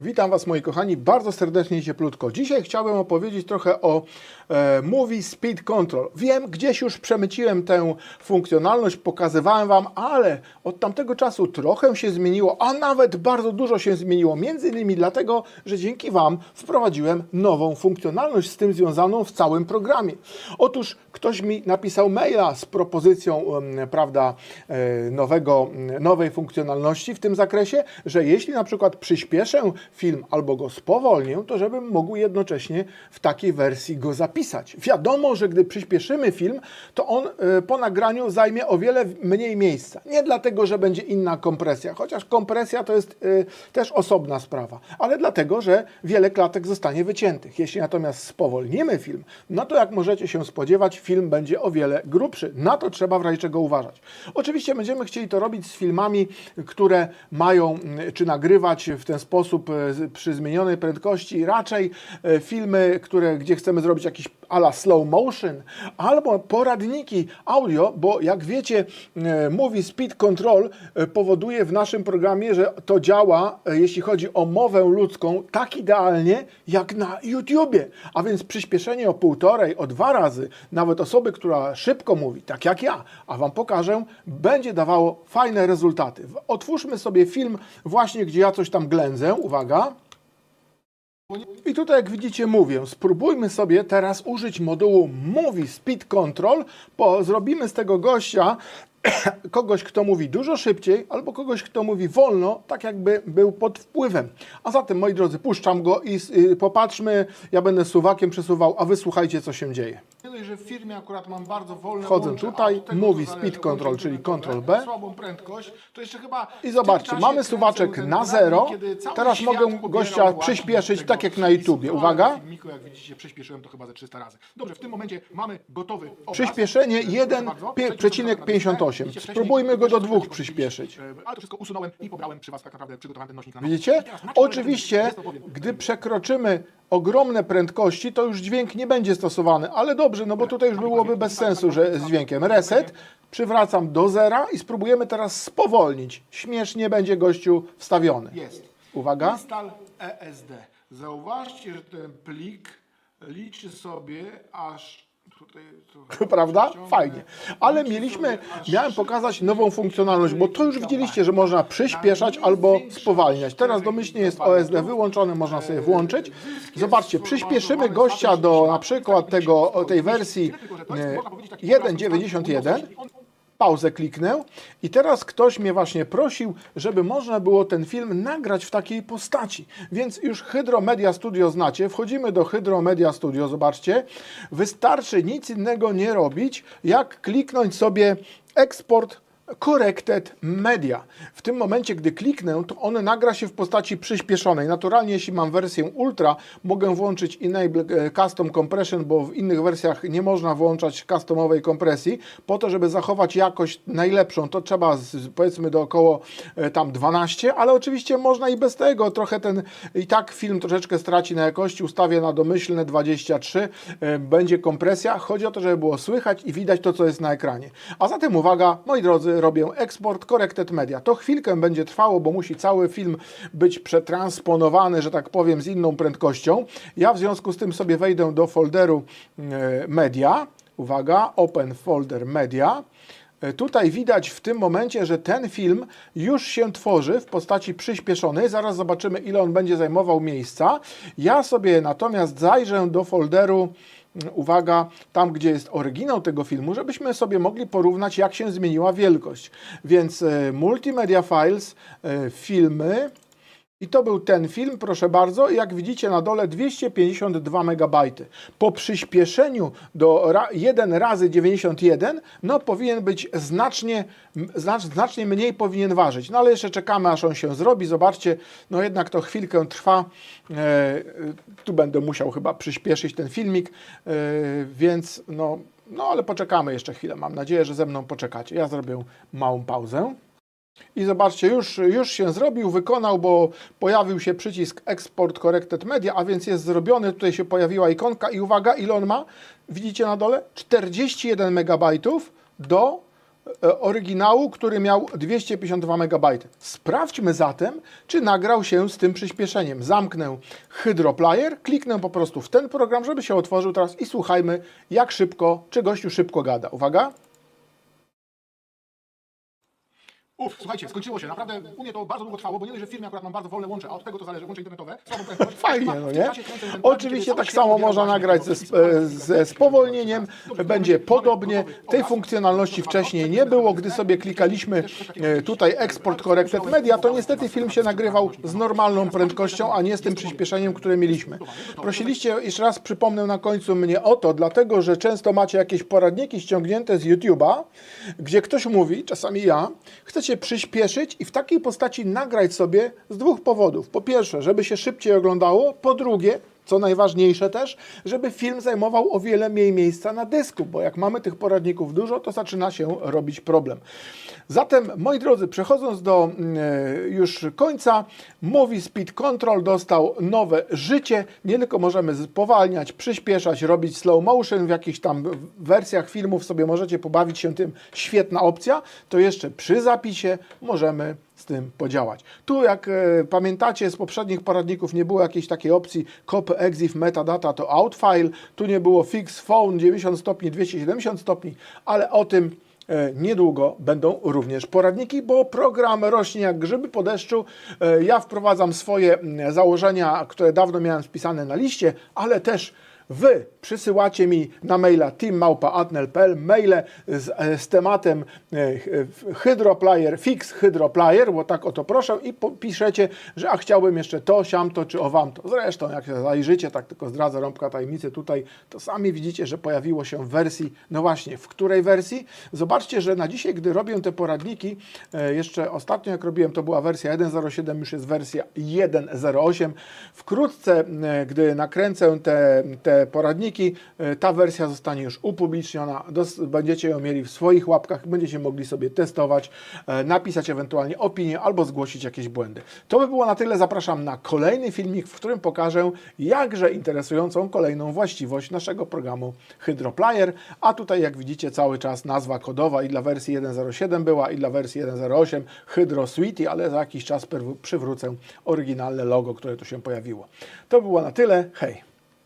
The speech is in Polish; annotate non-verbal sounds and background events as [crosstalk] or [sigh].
Witam Was moi kochani, bardzo serdecznie i cieplutko. Dzisiaj chciałbym opowiedzieć trochę o e, Movie Speed Control. Wiem, gdzieś już przemyciłem tę funkcjonalność, pokazywałem Wam, ale od tamtego czasu trochę się zmieniło, a nawet bardzo dużo się zmieniło. Między innymi dlatego, że dzięki Wam wprowadziłem nową funkcjonalność z tym związaną w całym programie. Otóż ktoś mi napisał maila z propozycją prawda, e, nowego, nowej funkcjonalności w tym zakresie, że jeśli na przykład przyspieszę film albo go spowolnię, to żebym mógł jednocześnie w takiej wersji go zapisać. Wiadomo, że gdy przyspieszymy film, to on e, po nagraniu zajmie o wiele mniej miejsca. Nie dlatego, że będzie inna kompresja, chociaż kompresja to jest e, też osobna sprawa, ale dlatego, że wiele klatek zostanie wyciętych. Jeśli natomiast spowolnimy film, no to jak możecie się spodziewać, film będzie o wiele grubszy. Na to trzeba w razie czego uważać. Oczywiście będziemy chcieli to robić z filmami, które mają, czy nagrywać w ten sposób e, przy zmienionej prędkości, raczej e, filmy, które, gdzie chcemy zrobić jakiś ala slow motion, albo poradniki audio, bo jak wiecie, e, Movie Speed Control e, powoduje w naszym programie, że to działa, e, jeśli chodzi o mowę ludzką, tak idealnie jak na YouTubie. A więc przyspieszenie o półtorej, o dwa razy, nawet osoby, która szybko mówi, tak jak ja, a Wam pokażę, będzie dawało fajne rezultaty. Otwórzmy sobie film właśnie, gdzie ja coś tam ględzę. Uwaga. I tutaj, jak widzicie, mówię, spróbujmy sobie teraz użyć modułu Movie Speed Control, bo zrobimy z tego gościa [clears throat] kogoś, kto mówi dużo szybciej, albo kogoś, kto mówi wolno, tak jakby był pod wpływem. A zatem, moi drodzy, puszczam go i y, popatrzmy, ja będę suwakiem przesuwał, a wysłuchajcie, co się dzieje. Że w firmie akurat mam bardzo wolne Wchodzę łącze, tutaj, mówi speed control, czyli control B. Słabą prędkość, to jeszcze chyba I zobaczcie, mamy suwaczek na zero. Teraz mogę gościa przyspieszyć, tak jak na YouTubie. Uwaga. Filmiku, jak widzicie, przyspieszyłem to chyba ze 300 razy. Dobrze, w tym momencie mamy gotowy obraz. Przyspieszenie 1,58. 8. Spróbujmy go do dwóch przyspieszyć. E, ale to wszystko usunąłem i pobrałem przy Was tak naprawdę przygotowany nośnik na. Widzicie? Oczywiście, gdy przekroczymy ogromne prędkości, to już dźwięk nie będzie stosowany, ale dobrze, no bo tutaj już byłoby bez tak sensu, że z dźwiękiem. Reset, przywracam do zera i spróbujemy teraz spowolnić. Śmiesznie będzie gościu wstawiony. Jest. Uwaga. Install ESD. Zauważcie, że ten plik liczy sobie aż [laughs] Prawda? Fajnie. Ale mieliśmy, miałem pokazać nową funkcjonalność, bo to już widzieliście, że można przyspieszać albo spowalniać. Teraz domyślnie jest OSD wyłączony, można sobie włączyć. Zobaczcie, przyspieszymy gościa do na przykład tego, tej wersji e, 1.91. Pauzę kliknę i teraz ktoś mnie właśnie prosił, żeby można było ten film nagrać w takiej postaci. Więc już Hydro Media Studio znacie. Wchodzimy do Hydro Media Studio, zobaczcie. Wystarczy nic innego nie robić, jak kliknąć sobie eksport Corrected Media. W tym momencie, gdy kliknę, to on nagra się w postaci przyspieszonej. Naturalnie, jeśli mam wersję Ultra, mogę włączyć Enable e, Custom Compression, bo w innych wersjach nie można włączać customowej kompresji. Po to, żeby zachować jakość najlepszą, to trzeba z, powiedzmy do około e, tam 12, ale oczywiście można i bez tego. Trochę ten i tak film troszeczkę straci na jakości. Ustawię na domyślne 23. e, Będzie kompresja. Chodzi o to, żeby było słychać i widać to, co jest na ekranie. A zatem uwaga, moi drodzy, robię eksport Corrected Media. To chwilkę będzie trwało, bo musi cały film być przetransponowany, że tak powiem, z inną prędkością. Ja w związku z tym sobie wejdę do folderu e, Media. Uwaga, Open Folder Media. E, Tutaj widać w tym momencie, że ten film już się tworzy w postaci przyspieszonej. Zaraz zobaczymy, ile on będzie zajmował miejsca. Ja sobie natomiast zajrzę do folderu, uwaga, tam gdzie jest oryginał tego filmu, żebyśmy sobie mogli porównać, jak się zmieniła wielkość. Więc e, Multimedia Files, e, filmy. I to był ten film, proszę bardzo. Jak widzicie na dole 252 MB. Po przyspieszeniu do ra- 1 razy 91, no powinien być znacznie, znacz, znacznie mniej powinien ważyć. No ale jeszcze czekamy, aż on się zrobi. Zobaczcie, no jednak to chwilkę trwa. E, e, tu będę musiał chyba przyspieszyć ten filmik, e, więc no, no ale poczekamy jeszcze chwilę. Mam nadzieję, że ze mną poczekacie. Ja zrobię małą pauzę. I zobaczcie, już, już się zrobił, wykonał, bo pojawił się przycisk Export Corrected Media, a więc jest zrobiony. Tutaj się pojawiła ikonka i uwaga, ile on ma? Widzicie na dole? 41 MB do e, oryginału, który miał 252 MB. Sprawdźmy zatem, czy nagrał się z tym przyspieszeniem. Zamknę Hydroplayer, kliknę po prostu w ten program, żeby się otworzył teraz i słuchajmy, jak szybko, czy gościu szybko gada. Uwaga. Uf, słuchajcie, skończyło się. Naprawdę u mnie to bardzo długo trwało, bo nie dość, że w firmie akurat mam bardzo wolne łącze, a od tego to zależy łącze internetowe. Słabą prędkość. [laughs] Fajnie, no nie? Oczywiście tak samo można nagrać ze, sp- ze spowolnieniem. Będzie podobnie. Tej funkcjonalności wcześniej nie było. Gdy sobie klikaliśmy e, tutaj Export Corrected Media, to niestety film się nagrywał z normalną prędkością, a nie z tym przyspieszeniem, które mieliśmy. Prosiliście, jeszcze raz przypomnę na końcu mnie o to, dlatego że często macie jakieś poradniki ściągnięte z YouTube'a, gdzie ktoś mówi, czasami ja, chcecie przyspieszyć i w takiej postaci nagrać sobie z dwóch powodów. Po pierwsze, żeby się szybciej oglądało, po drugie, co najważniejsze też, żeby film zajmował o wiele mniej miejsca na dysku, bo jak mamy tych poradników dużo, to zaczyna się robić problem. Zatem, moi drodzy, przechodząc do mm, już końca, Movie Speed Control dostał nowe życie. Nie tylko możemy spowalniać, przyspieszać, robić slow motion w jakichś tam wersjach filmów sobie możecie pobawić się tym. Świetna opcja. To jeszcze przy zapisie możemy z tym podziałać. Tu, jak e, pamiętacie z poprzednich poradników, nie było jakiejś takiej opcji copy, exif, metadata to outfile. Tu nie było fix phone 90 stopni, 270 stopni, ale o tym e, niedługo będą również poradniki, bo program rośnie jak grzyby po deszczu. E, Ja wprowadzam swoje mm, założenia, które dawno miałem spisane na liście, ale też Wy przysyłacie mi na maila teammałpa.atnel.pl maile z, e, z tematem e, ch- hydroplayer, fix hydroplayer, bo tak o to proszę i piszecie, że a chciałbym jeszcze to, siamto czy owam to. Zresztą jak się zajrzycie, tak tylko zdradzę rąbka tajemnicy tutaj, to sami widzicie, że pojawiło się w wersji, no właśnie, w której wersji? Zobaczcie, że na dzisiaj, gdy robię te poradniki, e, jeszcze ostatnio jak robiłem, to była wersja 1.07, już jest wersja 1.08. Wkrótce, e, gdy nakręcę te, te poradniki, e, ta wersja zostanie już upubliczniona, będziecie ją mieli w swoich łapkach, będziecie mogli sobie testować, e, napisać ewentualnie opinię albo zgłosić jakieś błędy. To by było na tyle. Zapraszam na kolejny filmik, w którym pokażę jakże interesującą kolejną właściwość naszego programu Hydroplayer, a tutaj jak widzicie cały czas nazwa kodowa i dla wersji 1.07 była i dla wersji 1.08 Hydro Sweetie, ale za jakiś czas przywrócę oryginalne logo, które tu się pojawiło. To było na tyle. Hej!